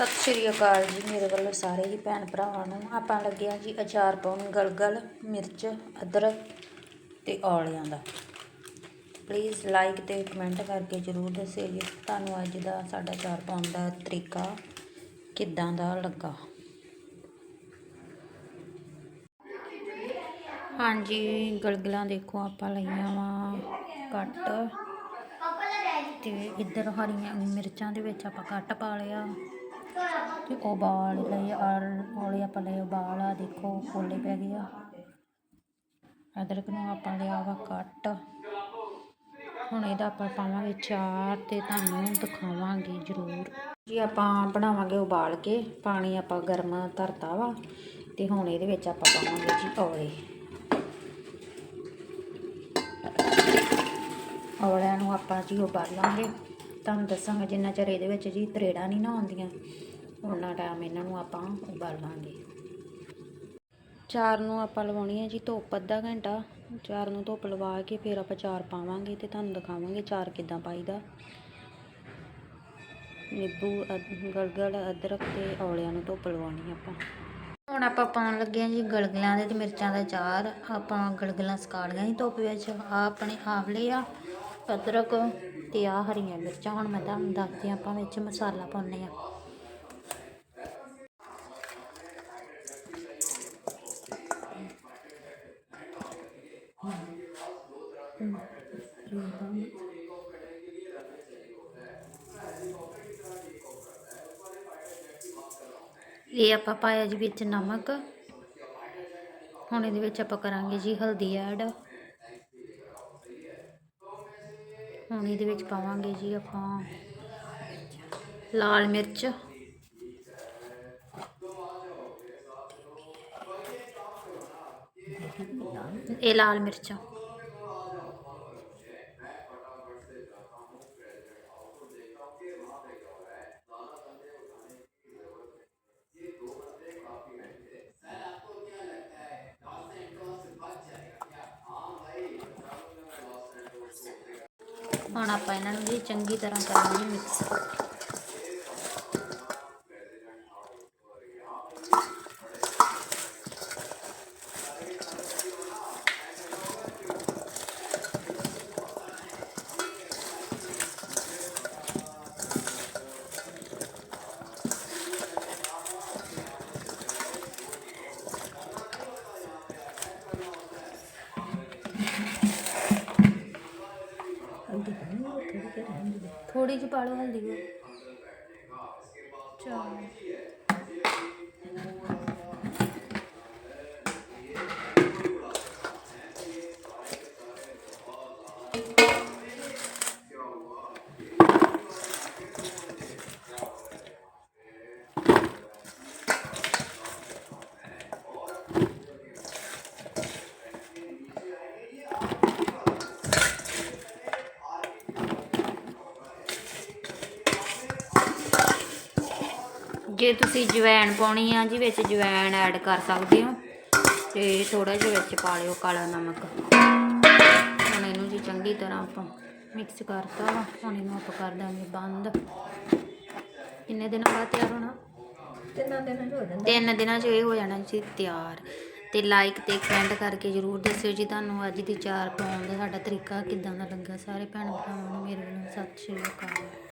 ਸਤਿ ਸ਼੍ਰੀ ਅਕਾਲ ਜੀ। ਮੇਰੇ ਵੱਲੋਂ ਸਾਰੇ ਹੀ ਭੈਣ ਭਰਾਵਾਂ ਨੂੰ ਆਪਾਂ ਲੱਗਿਆ ਜੀ ਅਚਾਰ ਪਾਉਣ, ਗਲਗਲ, ਮਿਰਚ, ਅਦਰਕ ਤੇ ਔਲਿਆਂ ਦਾ। ਪਲੀਜ਼ ਲਾਈਕ ਤੇ ਕਮੈਂਟ ਕਰਕੇ ਜਰੂਰ ਦੱਸਿਓ ਜੀ, ਤੁਹਾਨੂੰ ਅੱਜ ਦਾ ਸਾਡਾ ਅਚਾਰ ਪਾਉਣ ਦਾ ਤਰੀਕਾ ਕਿੱਦਾਂ ਦਾ ਲੱਗਾ। ਹਾਂਜੀ, ਗਲਗਲਾਂ ਦੇਖੋ ਆਪਾਂ ਲਈਆਂ ਵਾ ਕੱਟ ਤੇ ਇੱਧਰ ਹਰੀਆਂ ਮਿਰਚਾਂ ਦੇ ਵਿੱਚ ਆਪਾਂ ਕੱਟ ਪਾ ਲਿਆ। ਤੇ ਉਬਾਲ ਲਏ ਔਰ ਔਲੇ ਆਪਾਂ ਲਏ ਉਬਾਲ ਆ ਦੇਖੋ, ਕੋਲੇ ਪੈ ਗਏ ਆ। ਅਦਰਕ ਨੂੰ ਆਪਾਂ ਲਿਆ ਵਾ ਕੱਟ। ਹੁਣ ਇਹਦਾ ਆਪਾਂ ਪਾਵਾਂਗੇ ਚਾਰ ਤੇ ਤੁਹਾਨੂੰ ਦਿਖਾਵਾਂਗੇ ਜ਼ਰੂਰ। ਜੀ, ਆਪਾਂ ਬਣਾਵਾਂਗੇ ਉਬਾਲ ਕੇ। ਪਾਣੀ ਆਪਾਂ ਗਰਮ ਧਰਤਾ ਵਾ ਤੇ ਹੁਣ ਇਹਦੇ ਵਿੱਚ ਆਪਾਂ ਪਾਵਾਂਗੇ ਜੀ ਔਲੇ। ਔਲਿਆਂ ਨੂੰ ਆਪਾਂ ਜੀ ਉਬਾਲਾਂਗੇ। ਤੁਹਾਨੂੰ ਦੱਸਾਂਗੇ, ਜਿੰਨਾ ਚਿਰ ਇਹਦੇ ਵਿੱਚ ਜੀ ਤਰੇੜਾਂ ਨਹੀਂ ਨਾ ਆਉਂਦੀਆਂ ਉਹਨਾਂ ਟਾਈਮ ਇਹਨਾਂ ਨੂੰ ਆਪਾਂ ਉਬਾਲਾਂਗੇ ਚਾਰ ਨੂੰ ਆਪਾਂ ਲਵਾਉਣੀ ਹੈ ਜੀ ਧੁੱਪ, ਅੱਧਾ ਘੰਟਾ। ਚਾਰ ਨੂੰ ਧੁੱਪ ਲਵਾ ਕੇ ਫਿਰ ਆਪਾਂ ਚਾਰ ਪਾਵਾਂਗੇ ਤੇ ਤੁਹਾਨੂੰ ਦਿਖਾਵਾਂਗੇ ਚਾਰ ਕਿੱਦਾਂ ਪਾਈਦਾ। ਨਿੰਬੂ, ਅਦ- ਗਲਗਲ, ਅਦਰਕ ਤੇ ਔਲਿਆਂ ਨੂੰ ਧੁੱਪ ਲਵਾਉਣੀ ਆਪਾਂ। ਹੁਣ ਆਪਾਂ ਪਾਉਣ ਲੱਗੇ ਹਾਂ ਜੀ ਗਲਗਲਾਂ ਦੇ ਤੇ ਮਿਰਚਾਂ ਦਾ ਚਾਰ। ਆਪਾਂ ਗਲਗਲਾਂ ਸੁਕਾ ਲਈਆਂ ਧੁੱਪ ਵਿੱਚ ਆ ਆਪਣੇ ਆਵਲੇ ਆ, ਅਦਰਕ ਤੇ ਆ ਹਰੀਆਂ ਮਿਰਚਾਂ, ਹੁਣ ਮੈਂ ਤੁਹਾਨੂੰ ਦੱਸਦੀ ਹਾਂ ਆਪਾਂ ਵਿੱਚ ਮਸਾਲਾ ਪਾਉਂਦੇ ਆ ਇਹ ਆਪਾਂ ਪਾਇਆ ਜੀ ਵਿੱਚ ਨਮਕ। ਹੁਣ ਇਹਦੇ ਵਿੱਚ ਆਪਾਂ ਕਰਾਂਗੇ ਜੀ ਹਲਦੀ ਐਡ। ਹੁਣ ਇਹਦੇ ਵਿੱਚ ਪਾਵਾਂਗੇ ਜੀ ਆਪਾਂ। ਲਾਲ ਮਿਰਚ। ਇਹ ਲਾਲ ਮਿਰਚਾਂ। ਹੁਣ ਆਪਾਂ ਇਹਨਾਂ ਨੂੰ ਜੀ ਚੰਗੀ ਤਰ੍ਹਾਂ ਕਰਾਂਗੇ ਮਿਕਸ ਥੋੜੀ ਜਿਹੀ ਪਾ ਲਓ ਹਲਦੀ। ਵੀ ਚਲ। ਜੇ ਤੁਸੀਂ ਜਵੈਣ ਪਾਉਣੀ ਆ ਜੀ ਵਿੱਚ ਜਵੈਣ ਐਡ ਕਰ ਸਕਦੇ ਹੋ। ਤੇ ਥੋੜਾ ਜਿਹਾ ਵਿੱਚ ਪਾ ਲਿਓ ਕਾਲਾ ਨਮਕ। ਹੁਣ ਇਹਨੂੰ ਜੀ ਚੰਗੀ ਤਰ੍ਹਾਂ ਆਪਾਂ ਮਿਕਸ ਕਰਤਾ ਵਾ। ਹੁਣ ਇਹਨੂੰ ਆਪਾਂ ਕਰ ਦਾਂਗੇ ਬੰਦ। ਕਿੰਨੇ ਦਿਨਾਂ ਬਾਅਦ ਤਿਆਰ ਹੋਣਾ? ਤਿੰਨਾਂ ਦਿਨਾਂ ਚ ਹੋ ਜਾਂਦਾ। ਤਿੰਨ ਦਿਨਾਂ 'ਚ ਇਹ ਹੋ ਜਾਣਾ ਜੀ ਤਿਆਰ। ਤੇ ਲਾਈਕ ਤੇ ਕਮੈਂਟ ਕਰਕੇ ਜਰੂਰ ਦੱਸਿਓ ਜੀ ਤੁਹਾਨੂੰ ਅੱਜ ਦੀ ਚਾਰ ਪਾਉਣ ਦਾ ਸਾਡਾ ਤਰੀਕਾ ਕਿੱਦਾਂ ਦਾ ਲੱਗਾ। ਸਾਰੇ ਭੈਣ ਭਰਾਵਾਂ ਨੂੰ ਮੇਰੇ ਵੱਲੋਂ ਸਤਿ ਸ਼੍ਰੀ ਅਕਾਲ।